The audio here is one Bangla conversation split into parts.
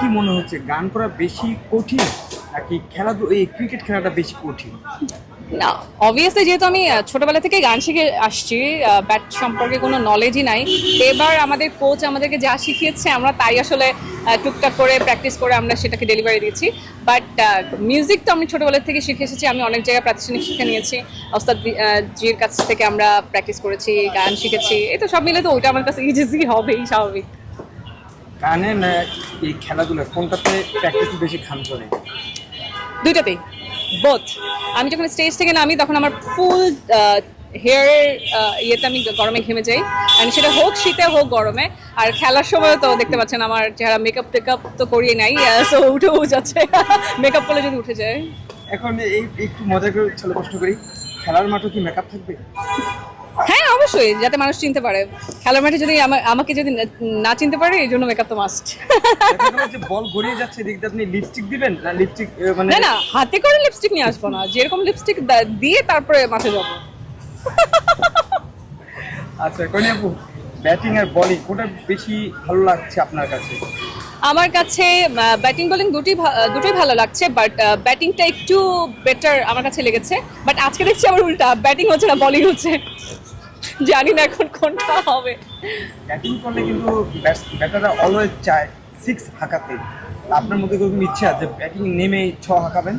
কি মনে হচ্ছে? গান করা বেশি কঠিন নাকি খেলাধুলা এই ক্রিকেট খেলাটা বেশি কঠিন? না অবভিয়াসলি যেহেতু আমি ছোটবেলা থেকে গান শিখে আসছি ব্যাট সম্পর্কে কোনো নলেজই নাই। এবার আমাদের কোচ আমাদেরকে যা শিখিয়েছে, আমরা তাই আসলে টুকটাক করে প্র্যাকটিস করে আমরা সেটাকে ডেলিভারি দিচ্ছি বাট মিউজিক তো আমি ছোটবেলা থেকে শিখে এসেছি, আমি অনেক জায়গায় প্রাতিষ্ঠানিক শিক্ষা নিয়েছি। ওস্তাদ দি- জির কাছ থেকে আমরা প্র্যাকটিস করেছি, গান শিখেছি। তো সব মিলে তো ওইটা আমার কাছে ইজিজি হবেই, স্বাভাবিক। গানে না এই খেলাধুলা কোনটাতে প্র্যাকটিস বেশি খান চলে দুইটাতেই। বোথ আমি যখন স্টেজ থেকে নামি তখন আমার ফুল হেয়ার ইয়েতে আমি গরমে ঘেমে যাই। অ্যান্ড সেটা হোক শীতে হোক গরমে। আর খেলার সময় তো দেখতে পাচ্ছেন আমার চেহারা মেকআপ টেকআপ তো করিয়ে নাই সো উঠেও যাচ্ছে। মেকআপ করলে যদি উঠে যায়। এখন এই একটু মজা করে ছেলে প্রশ্ন করি। খেলার মাঠে কি মেকআপ থাকবে? অবশ্যই যাতে মানুষ চিনতে পারে। খেলার মাঠে যদি আমাকে যদি না- চিনতে পারে এই জন্য মেকআপ তো মাস্ট বল গড়িয়ে যাচ্ছে দিয়ে আপনি লিপস্টিক দিবেন? না লিপস্টিক মানে না না হাতে করে লিপস্টিক নিয়ে আসব না। যেরকম লিপস্টিক দিয়ে তারপরে মাঠে যাব। আচ্ছা কোন আপু ব্যাটিং আর বলিং কোনটা বেশি ভালো লাগছে আপনার কাছে? আমার কাছে ব্যাটিং বোলিং আহ, দুটোই ভালো লাগছে বাট ব্যাটিংটা একটু বেটার আমার কাছে লেগেছে। বাট আজকে দেখছি আমার উল্টা ব্যাটিং হচ্ছে না বলিং হচ্ছে। জানি না এখন কোনটা হবে। ব্যাটিং করলে কিন্তু ব্যাটাররা অলওয়েজ চায় সিক্স হাঁকাতে। আপনার মধ্যে কোনো ইচ্ছা যে ব্যাটিং নেমে ছ হাঁকাবেন?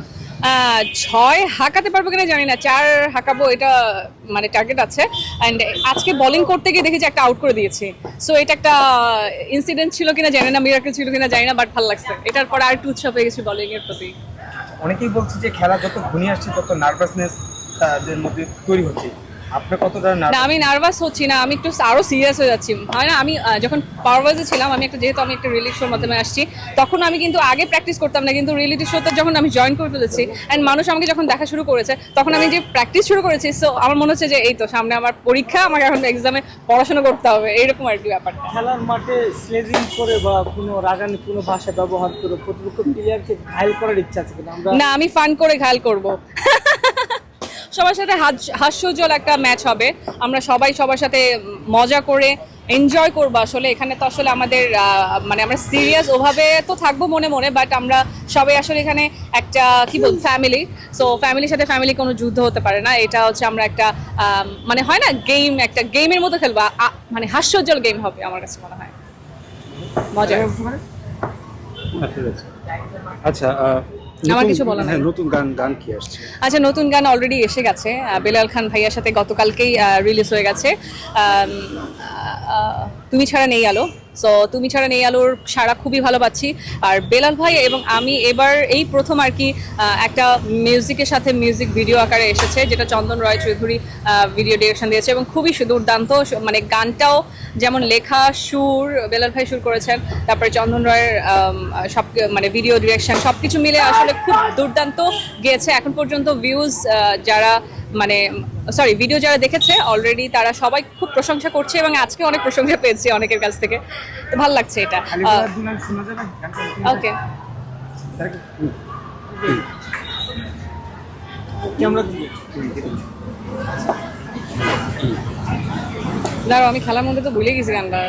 ছয় হাঁকাতে পারব কিনা জানি না। চার হাঁকাবো এটা মানে টার্গেট আছে। অ্যান্ড আজকে বোলিং করতে গিয়ে দেখেছি একটা আউট করে দিয়েছি। সো এটা একটা ইনসিডেন্ট ছিল কিনা জানি না মিরাকেল ছিল কিনা জানি না বাট ভালো লাগছে। এটার পর আর একটু উৎসাহ পেয়ে গেছি বোলিং এর প্রতি। অনেকেই বলছে যে খেলা যত ঘনিয়ে আসছে তত নার্ভাসনেস তাদের মধ্যে তৈরি হচ্ছে। কতটা না আমি নার্ভাস হচ্ছি না আমি একটু আরও সিরিয়াস হয়ে যাচ্ছি। হয় না আমি যখন পাওয়ারওয়াইজে ছিলাম আমি একটা যেহেতু আমি একটা রিয়েলিটি শোর মাধ্যমে আসছি তখন আমি কিন্তু আগে প্র্যাকটিস করতাম না কিন্তু রিয়েলিটি শোতে যখন আমি জয়েন করে ফেলেছি অ্যান্ড মানুষ আমাকে যখন দেখা শুরু করেছে তখন আমি যে প্র্যাকটিস শুরু করেছি সো আমার মনে হচ্ছে যে এই তো সামনে আমার পরীক্ষা আমাকে এখন এক্সামে পড়াশোনা করতে হবে এইরকম আর কি ব্যাপারটা খেলার মাঠে স্লেজিং করে বা কোনো রাগানি কোনো ভাষা ব্যবহার করে প্রতিপক্ষ প্লেয়ারকে ঘায়ল করার ইচ্ছা আছে কিনা? আমরা না আমি ফান করে ঘায়াল করব। সবার সাথে হাস- হাস্যোজ্জ্বল একটা ম্যাচ হবে। আমরা সবাই সবার সাথে মজা করে এনজয় করব। আসলে এখানে তো আসলে আমাদের মানে আমরা সিরিয়াস ওভাবে তো থাকব মনে মনে বাট আমরা সবাই আসলে এখানে একটা, কি বল ফ্যামিলি সো ফ্যামিলির সাথে ফ্যামিলি কোনো যুদ্ধ হতে পারে না। এটা হচ্ছে আমরা একটা মানে হয় না গেম একটা গেমের মতো খেলব। মানে হাস্যজ্জ্বল গেম হবে আমার কাছে মনে হয়। মজা। আচ্ছা আমার কিছু বলা নাই। নেই। নতুন গান গান কি আসছে? আচ্ছা নতুন গান অলরেডি এসে গেছে। বেলাল খান ভাইয়ার সাথে গতকালকেই রিলিজ হয়ে গেছে। তুমি ছাড়া নেই আলো। সো তুমি ছাড়া নেই আলোর সারা খুবই ভালো পাচ্ছি আর বেলাল ভাই এবং আমি এবার এই প্রথম আর কি একটা মিউজিকের সাথে মিউজিক ভিডিও আকারে এসেছে, যেটা চন্দন রয় চৌধুরী ভিডিও ডিরেকশন দিয়েছে এবং খুবই দুর্দান্ত মানে গানটাও যেমন লেখা, সুর, বেলাল ভাই সুর করেছেন, তারপরে চন্দন রয়ের সব মানে ভিডিও ডিরেকশন সব কিছু মিলে আসলে খুব দুর্দান্ত গিয়েছে এখন পর্যন্ত ভিউজ যারা মানে সরি ভিডিও যারা দেখেছে অলরেডি তারা সবাই খুব প্রশংসা করছে এবং আজকে অনেক প্রশংসা পেয়েছি অনেকের কাছ থেকে। তো ভালো লাগছে এটা। ওকে। দাঁড়াও আমি খেলার মধ্যে তো ভুলে গেছি গানটা